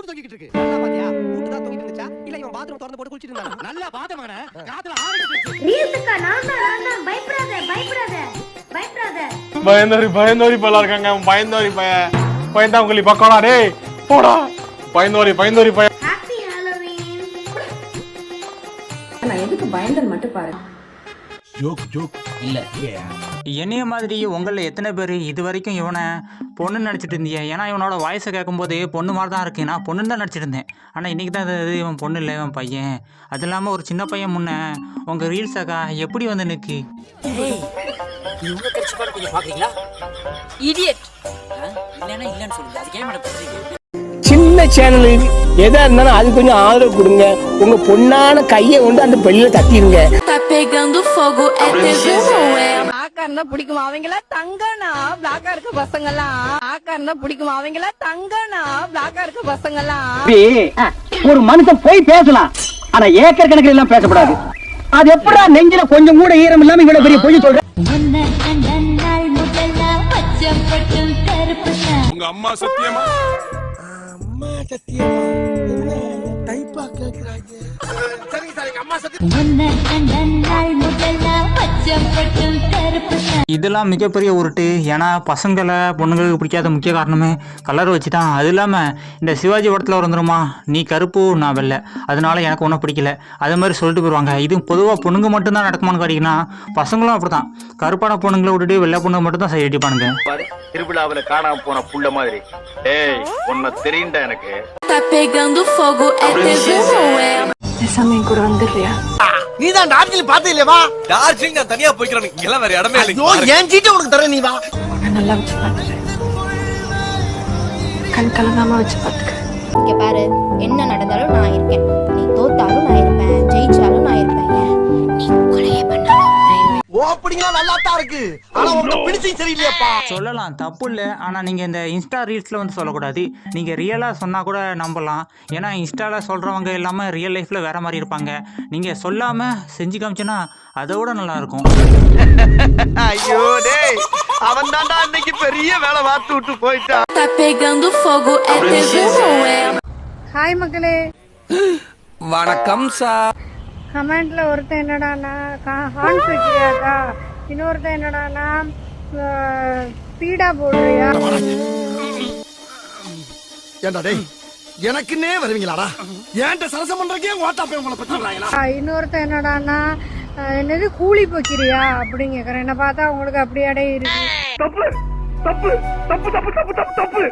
பூட்டு தொங்கிட்டு இருக்கு. நல்லா பாத்தியா? கூட்டு தான் தொங்கிட்டு இருந்துச்சா? இல்ல இவன் பாத்ரூம் திறந்து போட்டு குளிச்சிட்டு இருந்தானா? நல்லா பாத்தமான காத்துல ஆடிட்டு இருந்துச்சு ரீல்ஸுக்கா நான் தான் நான் தான். பயப்படாத பயப்படாத. பயப்படாத. பயந்தோரி பயந்தோரி பையலா இருக்காங்க. பயந்தோரி பைய பயந்தாங்குழி பக்கோடா டேய் போடா. பயந்தோரி பயந்தோரி பைய என்னைய மாதிரி உங்களில் எத்தனை பேர் இது வரைக்கும் இவனை பொண்ணு நடிச்சிட்டு இருந்தீங்க ஏன்னா இவனோட வாய்ஸை கேட்கும்போது பொண்ணு மாதிரி தான் இருக்கு. நான் பொண்ணு தான் நடிச்சிட்டு இருந்தேன். ஆனால் இன்றைக்கி தான் இது இவன் பொண்ணு இல்லை இவன் பையன். அது இல்லாமல் ஒரு சின்ன பையன் முன்ன உங்கள் ரீல்ஸாக்கா எப்படி வந்து நிற்கு இடியட் இல்லைன்னா இல்லைன்னு சொல்லுங்க. அதுக்கே மேடம் சேனலு எதா இருந்தாலும் அது கொஞ்சம் ஆதரவு கொடுங்க. உங்க பொண்ணான கையை கொண்டு அந்த பெல்லில தட்டிடுங்க Tá pegando fogo, é TV ou é பிளாக்கா இருந்தா பிடிக்குமா? அவங்களா தங்கனா? பிளாக்கா இருக்க பசங்கலாம் பிளாக்கா இருந்தா பிடிக்குமா? அவங்களா தங்கனா? பிளாக்கா இருக்க பசங்கலாம் ஒரு மனுஷன் போய் பேசலாம். ஆனா ஏக்கர் கணக்கில் எல்லாம் பேசக்கூடாது. அது எப்படா நெஞ்சில கொஞ்சம் கூட ஈரம் இல்லாம இவ்வளவு பெரிய பொய் சொல்ற? உங்க அம்மா சத்தியமா? அம்மா சத்தியமா என்ன? டைப்பா கேட்கிறாங்க இதெல்லாம் மிகப்பெரிய உருட்டு. ஏன்னா பசங்களை பொண்ணுங்களுக்கு பிடிக்காத முக்கிய காரணமே கலர் வச்சு தான். அது இல்லாமல் இந்த சிவாஜி படத்தில் வந்துருமா? நீ கருப்பு நான் வெள்ளை. அதனால எனக்கு ஒன்றும் பிடிக்கல. அதே மாதிரி சொல்லிட்டு போயிடுவாங்க இது பொதுவாக பொண்ணுங்க மட்டும்தான் நடக்குமான்னு கேட்டிங்கன்னா பசங்களும் அப்படி தான் கருப்பான பொண்ணுங்களை விட்டுட்டு வெள்ளை பொண்ணு மட்டும் தான் சைடு அடிப்பானுங்க திருவிழாவுல காணாம போன புள்ள மாதிரி. ஏய் உன்னை தெரியுண்டா எனக்கு. É TV ou é நீ தான் டார்ஜிலிங் பார்த்தே இல்லையா டார்ஜிலிங் நான் தனியா போய்க்கிறேன். இங்கெல்லாம் வேற இடமே ஐயோ என் சீட்டை உனக்கு தரேன் நீ வா. நல்லா வச்சு பாத்துறேன் கண் கலங்காம வச்சு பாத்துக்க இங்க பாரு என்ன நடந்தாலும் நான் இருக்கேன். நீ தோத்தாலும் நான் இருப்பேன். ஓப்பனிங்லாம் நல்லா தான் இருக்கு. ஆனா உனக்கு பிடிச்சும் சரியில்லையாப்பா. சொல்லலாம். தப்பு இல்லை. ஆனால் நீங்கள் இந்த இன்ஸ்டா ரீல்ஸில் வந்து சொல்லக்கூடாது. நீங்கள் ரியலாக சொன்னால் கூட நம்பலாம். ஏன்னா இன்ஸ்டாவில் சொல்கிறவங்க எல்லாமே ரியல் லைஃப்பில் வேறு மாதிரி இருப்பாங்க. நீங்கள் சொல்லாமல் செஞ்சு காமிச்சோன்னா அதை விட நல்லாயிருக்கும். ஐயோ டேய். அவன் தான்டா இன்னைக்கு பெரிய வேலை பார்த்து விட்டு போயிட்டான் ஹாய் மக்களே வணக்கம் சார் கமெண்ட்ல ஒருத்தன் என்னடானா ஹார்ன்ஸ் வைக்கிறியாக்கா இன்னொருத்தன் என்னடானா பீடா போடுறியா? ஏண்டா டேய் எனக்குன்னே வருவீங்களாடா? ஏன்ட்ட சரசம் பண்றக்கே ஓட்டா போய் உங்களை பத்தி இன்னொருத்தன் என்னடானா என்னது கூலி போக்கிறியா? அப்படின்னு கேக்குறேன். என்ன பார்த்தா உங்களுக்கு அப்படியாடே இருக்கு. தப்பு தப்பு தப்பு தப்பு தப்பு தப்பு தப்பு.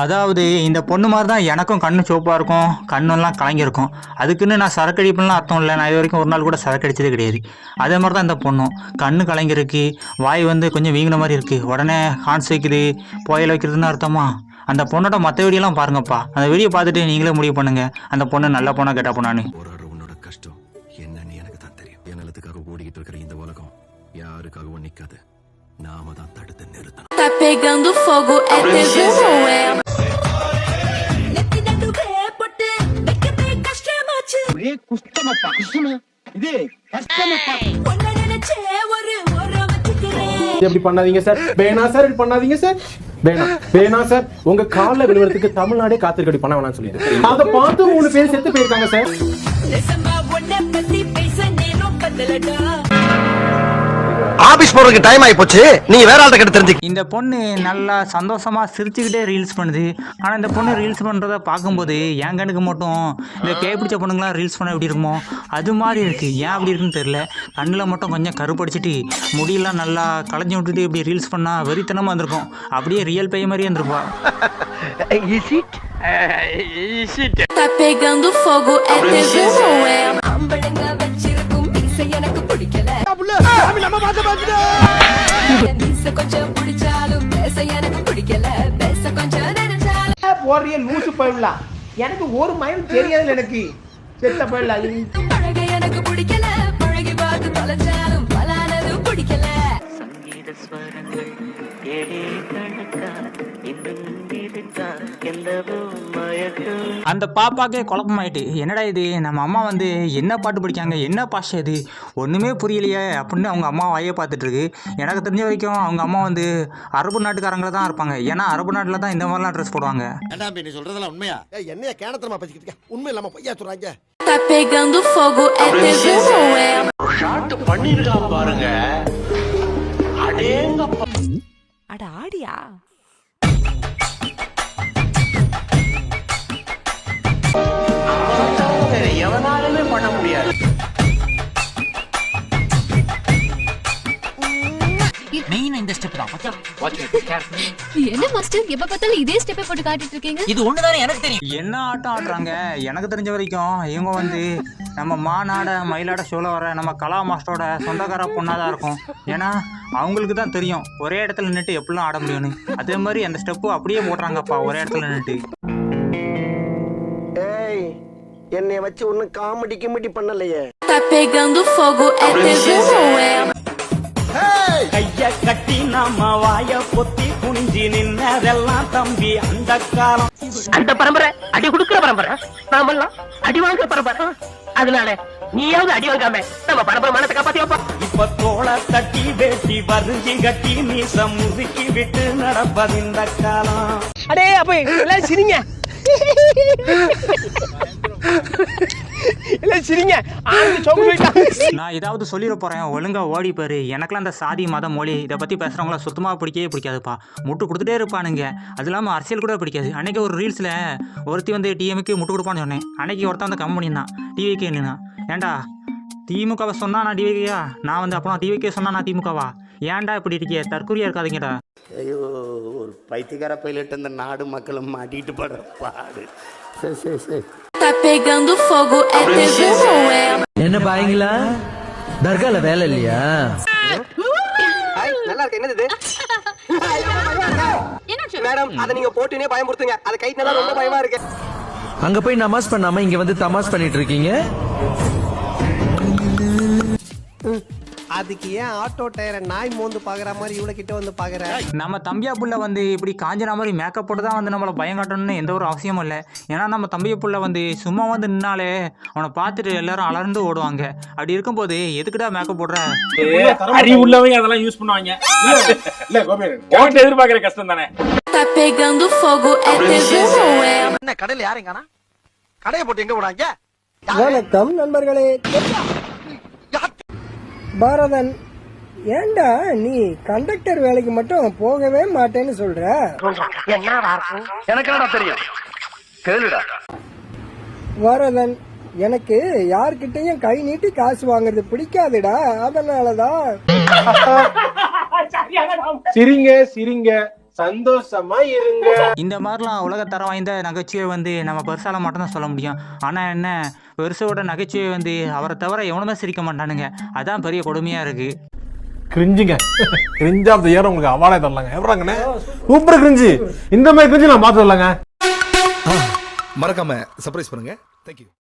அதாவது இந்த பொண்ணு மாதிரி தான் எனக்கும் கண்ணு சோப்பாக இருக்கும் கண்ணெல்லாம் கலங்கியிருக்கும். அதுக்குன்னு நான் சரக்கு அடிப்புலாம் அர்த்தம் இல்லை. நான் இது வரைக்கும் ஒரு நாள் கூட சரக்கு அடிச்சதே கிடையாது. அதே மாதிரி தான் இந்த பொண்ணும். கண்ணு கலங்கிருக்கு வாய் வந்து கொஞ்சம் வீங்கின மாதிரி இருக்குது உடனே ஹான்ஸ் வைக்குது புயல் வைக்கிறதுன்னு அர்த்தமா? அந்த பொண்ணோட மற்ற வீடியோலாம் பாருங்கப்பா. அந்த வீடியோ பார்த்துட்டு நீங்களே முடிவு பண்ணுங்க. அந்த பொண்ணு நல்ல பொண்ணா கெட்ட பொண்ணான்னு. கஷ்டம். என்னன்னு எனக்கு தான் தெரியும். என் நலத்துக்காக ஓடிக்கிட்டு இருக்கிற இந்த உலகம் யாருக்காகவும் நிக்காது. நாம தான் தடுத்து நிறுத்தணும். Pegando fogo, é TV குஷ்டமப்பா இது கஷ்டமப்பா எப்படி பண்ணாதீங்க சார். வேணா சார் இப்படி பண்ணாதீங்க சார். வேணாம் வேணா சார். உங்க கால்ல விழுவறதுக்கு தமிழ்நாடே காத்திருக்கடி பண்ண வேணாம்னு சொல்லிடுறேன் அதை பார்த்து மூணு பேர் செத்து போயிருக்காங்க சார். ஆபீஸ் போறதுக்கு டைம் ஆயி போச்சு நீங்க வேற ஆள்கிட்ட கிட்ட தெரிஞ்சு இந்த பொண்ணு நல்லா சந்தோஷமா சிரிச்சுக்கிட்டே ரீல்ஸ் பண்ணுது. ஆனால் இந்த பொண்ணு ரீல்ஸ் பண்ணுறத பார்க்கும்போது என் கண்ணுக்கு மட்டும் இந்த பிடிச்ச பொண்ணுங்களாம் ரீல்ஸ் பண்ண எப்படி இருக்குமோ அது மாதிரி இருக்கு. ஏன் அப்படி இருக்குன்னு தெரியல. கண்ணில் மட்டும் கொஞ்சம் கருப்படிச்சிட்டு முடியெல்லாம் நல்லா களைஞ்சி விட்டுட்டு இப்படி ரீல்ஸ் பண்ணால் வெறித்தனமாக இருந்திருக்கும். அப்படியே ரியல் பேய் மாதிரியே இருந்திருப்பா. Tá pegando fogo, é TV é? நம்ம பார்த்து பார்த்துட்டு. கொஞ்சம் பிடிச்சாலும் பேச எனக்கு பிடிக்கல. பேச கொஞ்சம் நினைச்சாலும். போறிய லூசு போயிடலாம். எனக்கு ஒரு மயம் தெரியாதுல எனக்கு. செத்த போயிடலாம். எனக்கு பிடிக்கல. அந்த பாப்பாக்கே குழப்பமாயிட்டு என்னடா இது? நம்ம அம்மா வந்து என்ன பாட்டு படிக்காங்க என்ன பாஷை இது? ஒன்றுமே புரியலையே அப்படின்னு அவங்க அம்மா வாயே பார்த்துட்டு இருக்கு. எனக்கு தெரிஞ்ச வரைக்கும் அவங்க அம்மா வந்து அரபு நாட்டுக்காரங்கள தான் இருப்பாங்க. ஏன்னா அரபு நாட்டில் தான் இந்த மாதிரிலாம் ட்ரெஸ் போடுவாங்க. நீ சொல்றதெல்லாம் உண்மையா? என்னைய கேனத்தனமா பேசிக்கிட்டு உண்மை இல்லாம பொய்யா சொல்றாங்க? Tá pegando fogo, é TV ou அட ஆடியா மெயின் இந்த ஸ்டெப் தான்? என்ன மாஸ்டர் எப்ப பார்த்தாலும் இதே ஸ்டெப்பை போட்டு காட்டிட்டு இருக்கீங்க? இது ஒண்ணுதானே எனக்கு தெரியும். என்ன ஆட்டம் ஆடுறாங்க எனக்கு தெரிஞ்ச வரைக்கும் இவங்க வந்து நம்ம மாநாட மயிலாட ஷோவில் வர நம்ம கலா மாஸ்டரோட சொந்தக்கார பொண்ணாக தான் இருக்கும். ஏன்னா அவங்களுக்கு தான் தெரியும். ஒரே இடத்துல நின்றுட்டு எப்படிலாம் ஆட முடியும்னு. அதே மாதிரி அந்த ஸ்டெப்பு அப்படியே போடுறாங்கப்பா ஒரே இடத்துல நின்றுட்டு என்னைய வச்சு ஒண்ணும் காமெடி கிமெடி பண்ணலையே. Tá pegando fogo, é TV ou é கைய கட்டி நாம வாய பொத்தி குனிஞ்சி நின்னதெல்லாம் தம்பி அந்த காலம். அந்த பரம்பரை அடி கொடுக்கிற பரம்பரை. நாமெல்லாம் அடி வாங்குற பரம்பரை. அதனால நீயாவது அடி வாங்காம நம்ம பரம்பரை மனத்தை காப்பாத்தி வைப்பா இப்ப தோள தட்டி வேட்டி வரிஞ்சி கட்டி மீச முறுக்கி விட்டு நடப்பது இந்த காலம். அடே அப்ப எல்லாம் சிரிங்க. எல்லாம் சிரிங்க. நான் ஏதாவது சொல்லிட போகிறேன் ஒழுங்காக ஓடி பாரு. எனக்கெல்லாம் அந்த சாதி மதம் மொழி இதை பற்றி பேசுகிறவங்கள சுத்தமாக பிடிக்கவே பிடிக்காதுப்பா. முட்டு கொடுத்துட்டே இருப்பானுங்க. அது இல்லாமல் அரசியல் கூட பிடிக்காது. அன்னைக்கு ஒரு ரீல்ஸில் ஒருத்தி வந்து டிஎம்க்கு முட்டு கொடுப்பான்னு சொன்னேன். அன்னைக்கு ஒருத்தன் வந்து கம்மி பண்ணியிருந்தான் டிவிக்கே நின்னா ஏன்டா திமுகவை சொன்னா நான் டிவிக்கையா நான் வந்து அப்புறம் டிவிக்கே சொன்னா நான் திமுகவா ஏன்டா இப்படி இருக்கிய? தற்கொலையா இருக்காதீங்கடா. ஐயோ ஒரு பைத்தியக்கார பைலட் இந்த நாடு மக்களும் மாட்டிட்டு படுற பாடு. சரி சரி சரி Tá pegando fogo, é TV ou é? என்ன பாயங்களா? தர்கால வேலை இல்லையா? நல்லா இருக்கு என்னது மேடம் அதை நீங்க போட்டுனே பயமுறுத்துங்க. அது கை நல்லா ரொம்ப பயமா இருக்கு. அங்க போய் நமாஸ் பண்ணாம இங்க வந்து தமாஸ் பண்ணிட்டு இருக்கீங்க? அதுக்கு ஏன் ஆட்டோ டயரை நாய் மோந்து பாக்குற மாதிரி இவ்வளவு கிட்ட வந்து பாக்குற? நம்ம தம்பியா புள்ள வந்து இப்படி காஞ்சனா மாதிரி மேக்கப் போட்டு தான் வந்து நம்மளை பயம் காட்டணும்னு எந்த ஒரு அவசியமும் இல்லை. ஏன்னா நம்ம தம்பியா புள்ள வந்து சும்மா வந்து நின்னாலே அவனை பார்த்துட்டு எல்லாரும் அலர்ந்து ஓடுவாங்க. அப்படி இருக்கும்போது எதுக்குடா மேக்கப் போடுற? அறிவு உள்ளவங்க அதெல்லாம் யூஸ் பண்ணுவாங்க. இல்ல கோபி எதிர்பார்க்கிற கஷ்டம் தானே? என்ன கடையில யாரும் காணா? கடையை போட்டு எங்க போனாங்க? வணக்கம் நண்பர்களே. பாரதன் ஏண்டா நீ கண்டக்டர் வேலைக்கு மட்டும் போகவே மாட்டேன்னு சொல்ற? எனக்கு என்னடா தெரியும்? கேளுடா. வரதன் எனக்கு யார்கிட்டயும் கை நீட்டி காசு வாங்குறது பிடிக்காதுடா. அதனாலதான். சிரிங்க சிரிங்க. சந்தோஷமா இருங்க. இந்த மாதிரிலாம் உலகத்தரம் வாய்ந்த நகைச்சுவை வந்து நம்ம பெருசால மட்டும்தான் சொல்ல முடியும். ஆனால் என்ன பெருசோட நகைச்சுவை வந்து அவரை தவிர எவனுமே சிரிக்க மாட்டானுங்க. அதான் பெரிய கொடுமையாக இருக்குது கிரிஞ்சுங்க. கிரிஞ்சா அந்த ஏற உங்களுக்கு அவார்டே தரலாங்க. எவ்வளோங்கண்ணே சூப்பர் கிரிஞ்சு. இந்த மாதிரி கிரிஞ்சு நான் பார்த்து வரலாங்க மறக்காம சர்ப்ரைஸ் பண்ணுங்க. தேங்க்யூ